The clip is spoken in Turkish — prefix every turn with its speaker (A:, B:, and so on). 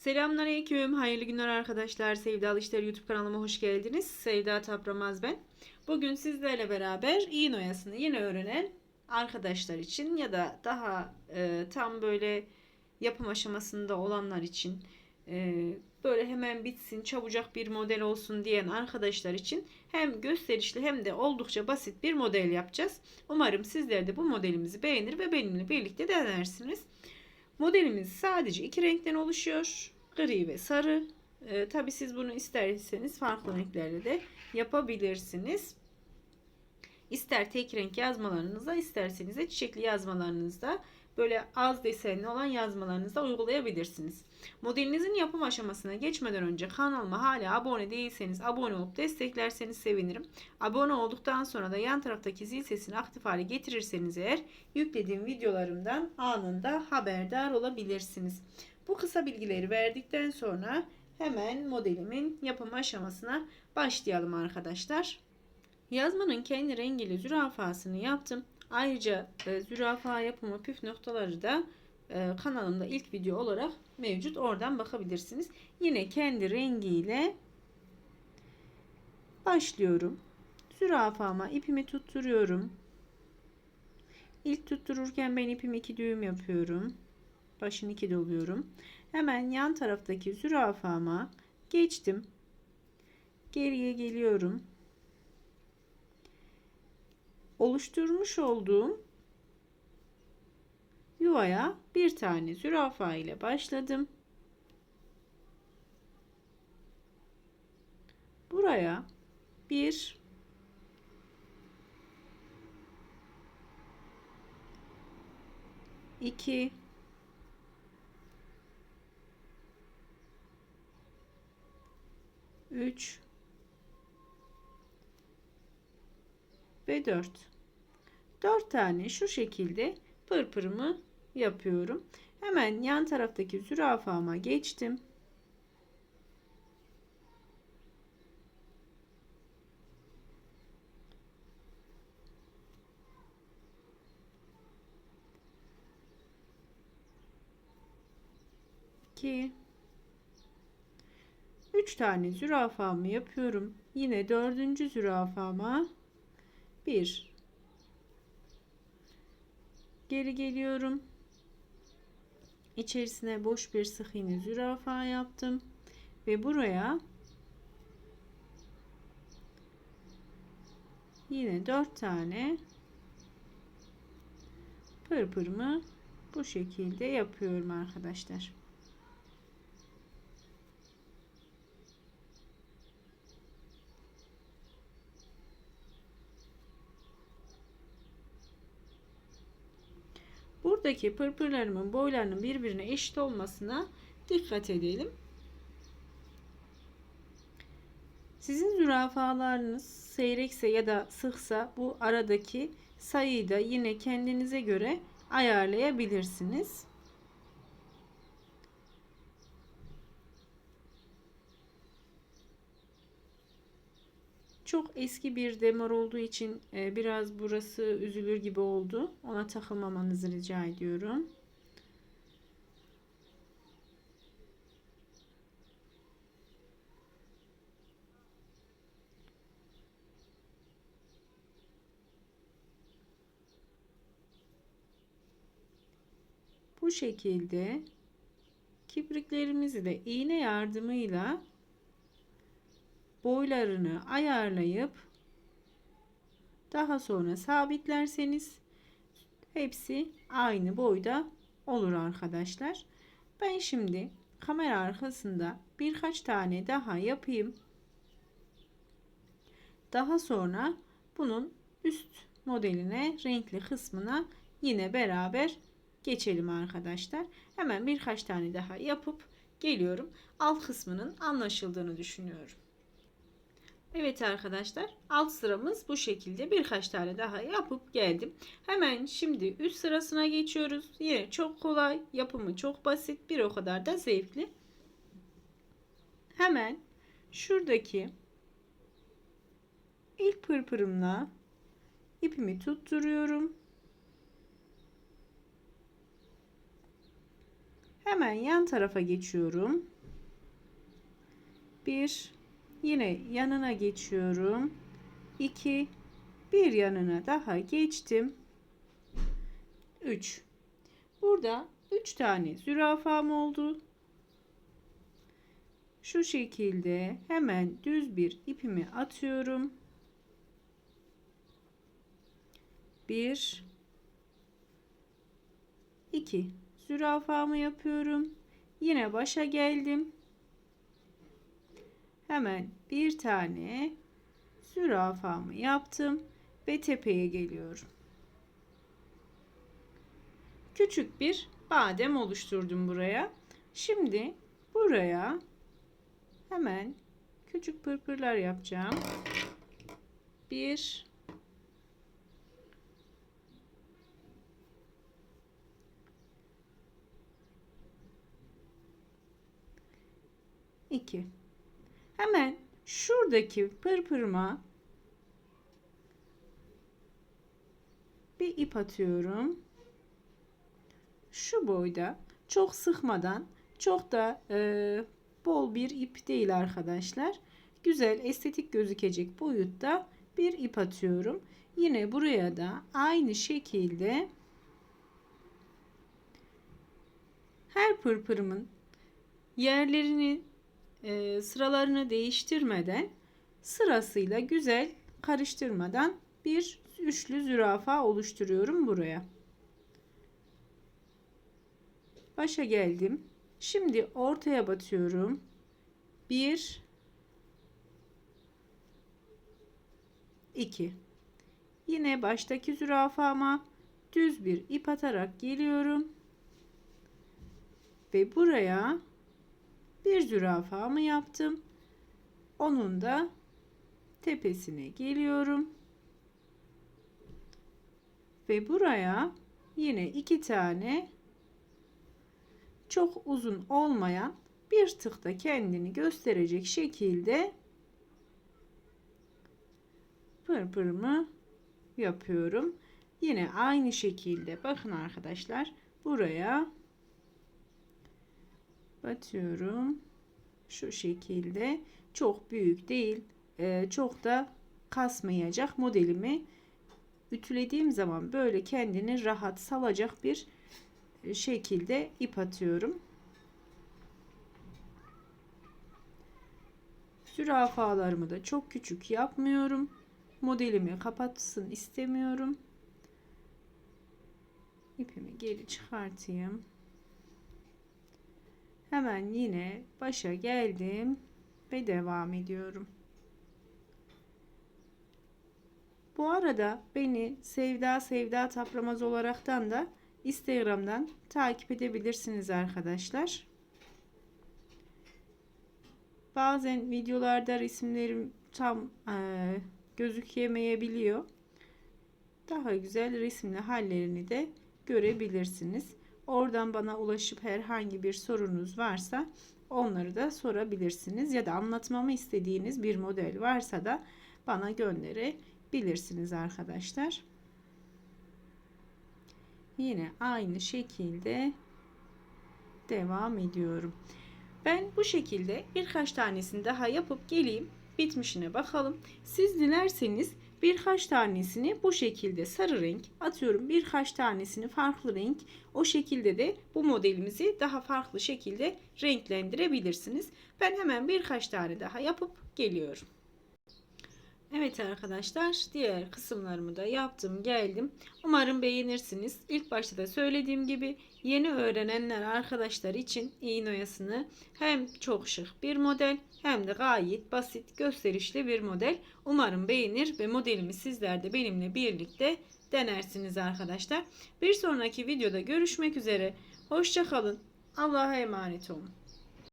A: Selamünaleyküm. Hayırlı günler arkadaşlar. Sevda Alıştır YouTube kanalıma hoş geldiniz. Sevda Tapramaz ben. Bugün sizlerle beraber iğne oyasını yeni öğrenen arkadaşlar için ya da daha e, tam böyle yapım aşamasında olanlar için e, böyle hemen bitsin, çabucak bir model olsun diyen arkadaşlar için hem gösterişli hem de oldukça basit bir model yapacağız. Umarım sizler de bu modelimizi beğenir ve benimle birlikte denersiniz. Modelimiz sadece iki renkten oluşuyor. Gri ve sarı. Ee, Tabi siz bunu isterseniz farklı renklerle de yapabilirsiniz. İster tek renk yazmalarınıza isterseniz de çiçekli yazmalarınızda böyle az desenli olan yazmalarınızda uygulayabilirsiniz. Modelinizin yapım aşamasına geçmeden önce kanalıma hala abone değilseniz abone olup desteklerseniz sevinirim. Abone olduktan sonra da yan taraftaki zil sesini aktif hale getirirseniz eğer yüklediğim videolarımdan anında haberdar olabilirsiniz. Bu kısa bilgileri verdikten sonra hemen modelimin yapım aşamasına başlayalım arkadaşlar. Yazmanın kendi rengiyle zürafasını yaptım. Ayrıca e, zürafa yapımı püf noktaları da e, kanalımda ilk video olarak mevcut. Oradan bakabilirsiniz. Yine kendi rengiyle başlıyorum. Zürafama ipimi tutturuyorum. İlk tuttururken ben ipimi iki düğüm yapıyorum. Başını iki doluyorum. Hemen yan taraftaki zürafama geçtim. Geriye geliyorum oluşturmuş olduğum yuvaya bir tane zürafa ile başladım. Buraya bir iki üç ve 4. 4 tane şu şekilde pırpırımı yapıyorum. Hemen yan taraftaki zürafama geçtim. İki, üç tane zürafamı yapıyorum. Yine dördüncü zürafama 1 geri geliyorum. İçerisine boş bir sık iğne zürafa yaptım. Ve buraya yine 4 tane pırpırımı bu şekilde yapıyorum arkadaşlar buradaki pırpırlarımın boylarının birbirine eşit olmasına dikkat edelim. Sizin zürafalarınız seyrekse ya da sıksa bu aradaki sayıyı da yine kendinize göre ayarlayabilirsiniz. Çok eski bir demar olduğu için e, biraz burası üzülür gibi oldu. Ona takılmamanızı rica ediyorum. Bu şekilde kipriklerimizi de iğne yardımıyla boylarını ayarlayıp daha sonra sabitlerseniz hepsi aynı boyda olur arkadaşlar. Ben şimdi kamera arkasında birkaç tane daha yapayım. Daha sonra bunun üst modeline renkli kısmına yine beraber geçelim arkadaşlar. Hemen birkaç tane daha yapıp geliyorum. Alt kısmının anlaşıldığını düşünüyorum. Evet arkadaşlar alt sıramız bu şekilde birkaç tane daha yapıp geldim. Hemen şimdi üst sırasına geçiyoruz. Yine çok kolay yapımı çok basit bir o kadar da zevkli. Hemen şuradaki ilk pırpırımla ipimi tutturuyorum. Hemen yan tarafa geçiyorum. Bir yine yanına geçiyorum. 2 bir yanına daha geçtim. 3 Burada 3 tane zürafam oldu. Şu şekilde hemen düz bir ipimi atıyorum. 1 2 zürafamı yapıyorum. Yine başa geldim. Hemen bir tane zürafamı yaptım ve tepeye geliyorum. Küçük bir badem oluşturdum buraya. Şimdi buraya hemen küçük pırpırlar yapacağım. Bir iki. Hemen şuradaki pırpırıma bir ip atıyorum. Şu boyda çok sıkmadan çok da e, bol bir ip değil arkadaşlar. Güzel estetik gözükecek boyutta bir ip atıyorum. Yine buraya da aynı şekilde her pırpırımın yerlerini e, sıralarını değiştirmeden sırasıyla güzel karıştırmadan bir üçlü zürafa oluşturuyorum buraya. Başa geldim. Şimdi ortaya batıyorum. Bir, iki. Yine baştaki zürafama düz bir ip atarak geliyorum. Ve buraya bir zürafamı yaptım. Onun da tepesine geliyorum. Ve buraya yine iki tane çok uzun olmayan bir tıkta kendini gösterecek şekilde pırpırımı yapıyorum. Yine aynı şekilde bakın arkadaşlar buraya batıyorum. Şu şekilde çok büyük değil e, çok da kasmayacak modelimi ütülediğim zaman böyle kendini rahat salacak bir şekilde ip atıyorum. Zürafalarımı da çok küçük yapmıyorum. Modelimi kapatsın istemiyorum. İpimi geri çıkartayım. Hemen yine başa geldim ve devam ediyorum. Bu arada beni Sevda Sevda Tapramaz olaraktan da Instagram'dan takip edebilirsiniz arkadaşlar. Bazen videolarda resimlerim tam e, gözükemeyebiliyor. Daha güzel resimli hallerini de görebilirsiniz. Oradan bana ulaşıp herhangi bir sorunuz varsa onları da sorabilirsiniz. Ya da anlatmamı istediğiniz bir model varsa da bana gönderebilirsiniz arkadaşlar. Yine aynı şekilde devam ediyorum. Ben bu şekilde birkaç tanesini daha yapıp geleyim. Bitmişine bakalım. Siz dilerseniz birkaç tanesini bu şekilde sarı renk atıyorum. Birkaç tanesini farklı renk. O şekilde de bu modelimizi daha farklı şekilde renklendirebilirsiniz. Ben hemen birkaç tane daha yapıp geliyorum. Evet arkadaşlar diğer kısımlarımı da yaptım geldim. Umarım beğenirsiniz. İlk başta da söylediğim gibi yeni öğrenenler arkadaşlar için iğne oyasını hem çok şık bir model hem de gayet basit gösterişli bir model. Umarım beğenir ve modelimi sizler de benimle birlikte denersiniz arkadaşlar. Bir sonraki videoda görüşmek üzere. Hoşçakalın. Allah'a emanet olun.